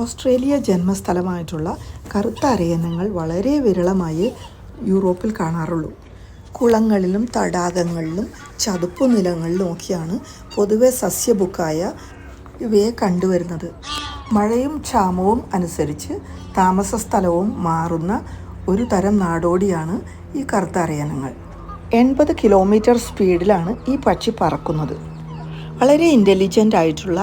Australia ജന്മസ്ഥലമായിട്ടുള്ള കറുത്ത അരയന്നങ്ങൾ വളരെ വിരളമായി യൂറോപ്പിൽ കാണാറുള്ളൂ. കുളങ്ങളിലും തടാകങ്ങളിലും ചതുപ്പു നിലങ്ങളിലുമൊക്കെയാണ് പൊതുവെ സസ്യബുക്കായ ഇവയെ കണ്ടുവരുന്നത്. മഴയും ക്ഷാമവും അനുസരിച്ച് താമസ സ്ഥലവും മാറുന്ന ഒരു തരം നാടോടിയാണ് ഈ കറുത്ത അരയന്നങ്ങൾ എൺപത് കിലോമീറ്റർ സ്പീഡിലാണ് ഈ പക്ഷി പറക്കുന്നത്. വളരെ ഇന്റലിജന്റ് ആയിട്ടുള്ള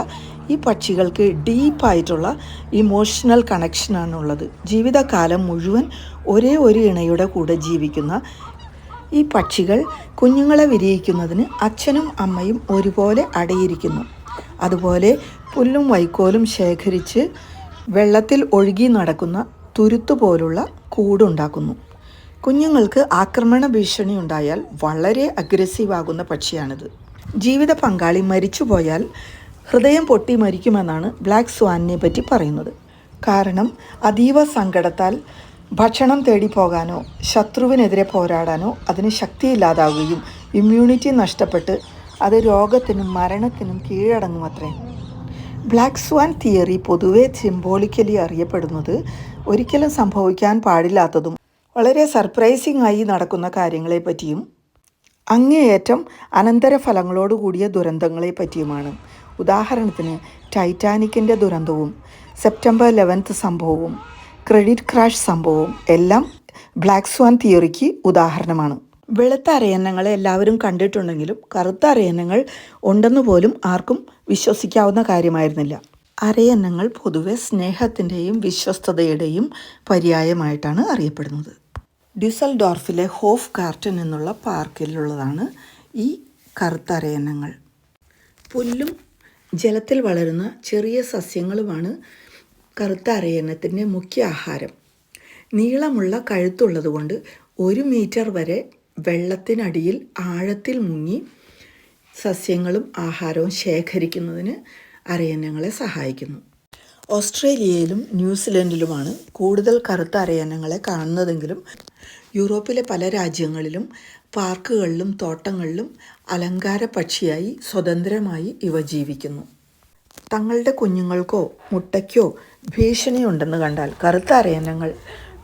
ഈ പക്ഷികൾക്ക് ഡീപ്പായിട്ടുള്ള ഇമോഷണൽ കണക്ഷനാണുള്ളത്. ജീവിതകാലം മുഴുവൻ ഒരേ ഒരു ഇണയുടെ കൂടെ ജീവിക്കുന്ന ഈ പക്ഷികൾ കുഞ്ഞുങ്ങളെ വിരിയിക്കുന്നതിന് അച്ഛനും അമ്മയും ഒരുപോലെ അടയിരിക്കുന്നു. അതുപോലെ പുല്ലും വൈക്കോലും ശേഖരിച്ച് വെള്ളത്തിൽ ഒഴുകി നടക്കുന്ന തുരുത്തു പോലുള്ള കൂടുണ്ടാക്കുന്നു. കുഞ്ഞുങ്ങൾക്ക് ആക്രമണ ഭീഷണി ഉണ്ടായാൽ വളരെ അഗ്രസീവ് ആകുന്ന പക്ഷിയാണിത്. ജീവിത പങ്കാളി മരിച്ചുപോയാൽ ഹൃദയം പൊട്ടി മരിക്കുമെന്നാണ് ബ്ലാക്ക് സ്വാനിനെ പറ്റി പറയുന്നത്. കാരണം അതീവ സങ്കടത്താൽ ഭക്ഷണം തേടി പോകാനോ ശത്രുവിനെതിരെ പോരാടാനോ അതിന് ശക്തിയില്ലാതാവുകയും ഇമ്മ്യൂണിറ്റി നഷ്ടപ്പെട്ട് അത് രോഗത്തിനും മരണത്തിനും കീഴടങ്ങുമത്രേ. ബ്ലാക്ക് സ്വാൻ തിയറി പൊതുവെ സിംബോളിക്കലി അറിയപ്പെടുന്നത് ഒരിക്കലും സംഭവിക്കാൻ പാടില്ലാത്തതും വളരെ സർപ്രൈസിംഗ് ആയി നടക്കുന്ന കാര്യങ്ങളെ പറ്റിയും അങ്ങേയറ്റം അനന്തരഫലങ്ങളോടുകൂടിയ ദുരന്തങ്ങളെ പറ്റിയുമാണ്. ഉദാഹരണത്തിന് ടൈറ്റാനിക്കിന്റെ ദുരന്തവും സെപ്റ്റംബർ ലെവൻത്ത് സംഭവവും ക്രെഡിറ്റ് ക്രാഷ് സംഭവവും എല്ലാം ബ്ലാക്ക് സ്വാൻ തിയറിക്ക് ഉദാഹരണമാണ്. വെളുത്ത അരയന്നങ്ങളെ എല്ലാവരും കണ്ടിട്ടുണ്ടെങ്കിലും കറുത്ത അരയന്നങ്ങൾ ഉണ്ടെന്ന് പോലും ആർക്കും വിശ്വസിക്കാവുന്ന കാര്യമായിരുന്നില്ല. അരയന്നങ്ങൾ പൊതുവെ സ്നേഹത്തിന്റെയും വിശ്വസ്തതയുടെയും പര്യായമായിട്ടാണ് അറിയപ്പെടുന്നത്. ഡ്യൂസൽഡോർഫിലെ ഹോഫ് കാർട്ടൻ എന്നുള്ള പാർക്കിലുള്ളതാണ് ഈ കറുത്ത അരയന്നങ്ങൾ പുല്ലും ജലത്തിൽ വളരുന്ന ചെറിയ സസ്യങ്ങളുമാണ് കറുത്ത അരയന്നത്തിന്റെ മുഖ്യ ആഹാരം. നീളമുള്ള കഴുത്തുള്ളതുകൊണ്ട് ഒരു മീറ്റർ വരെ വെള്ളത്തിനടിയിൽ ആഴത്തിൽ മുങ്ങി സസ്യങ്ങളും ആഹാരവും ശേഖരിക്കുന്നതിന് അരയന്നങ്ങളെ സഹായിക്കുന്നു. ഓസ്ട്രേലിയയിലും ന്യൂസിലൻഡിലുമാണ് കൂടുതൽ കറുത്ത അരയന്നങ്ങളെ കാണുന്നതെങ്കിലും യൂറോപ്പിലെ പല രാജ്യങ്ങളിലും പാർക്കുകളിലും തോട്ടങ്ങളിലും അലങ്കാര പക്ഷിയായി സ്വതന്ത്രമായി ഇവ ജീവിക്കുന്നു. തങ്ങളുടെ കുഞ്ഞുങ്ങൾക്കോ മുട്ടയ്ക്കോ ഭീഷണിയുണ്ടെന്ന് കണ്ടാൽ കറുത്ത അരയന്നങ്ങൾ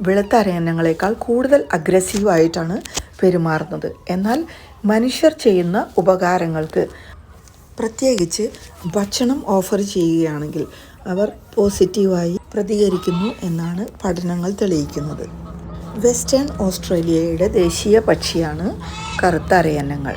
വെളുത്ത അരയന്നങ്ങളെക്കാൾ കൂടുതൽ അഗ്രസീവായിട്ടാണ് പെരുമാറുന്നത്. എന്നാൽ മനുഷ്യർ ചെയ്യുന്ന ഉപകാരങ്ങൾക്ക് പ്രത്യേകിച്ച് ഭക്ഷണം ഓഫർ ചെയ്യുകയാണെങ്കിൽ അവർ പോസിറ്റീവായി പ്രതികരിക്കുന്നു എന്നാണ് പഠനങ്ങൾ തെളിയിക്കുന്നത്. വെസ്റ്റേൺ ഓസ്ട്രേലിയയുടെ ദേശീയ പക്ഷിയാണ് കറുത്ത അരയന്നങ്ങൾ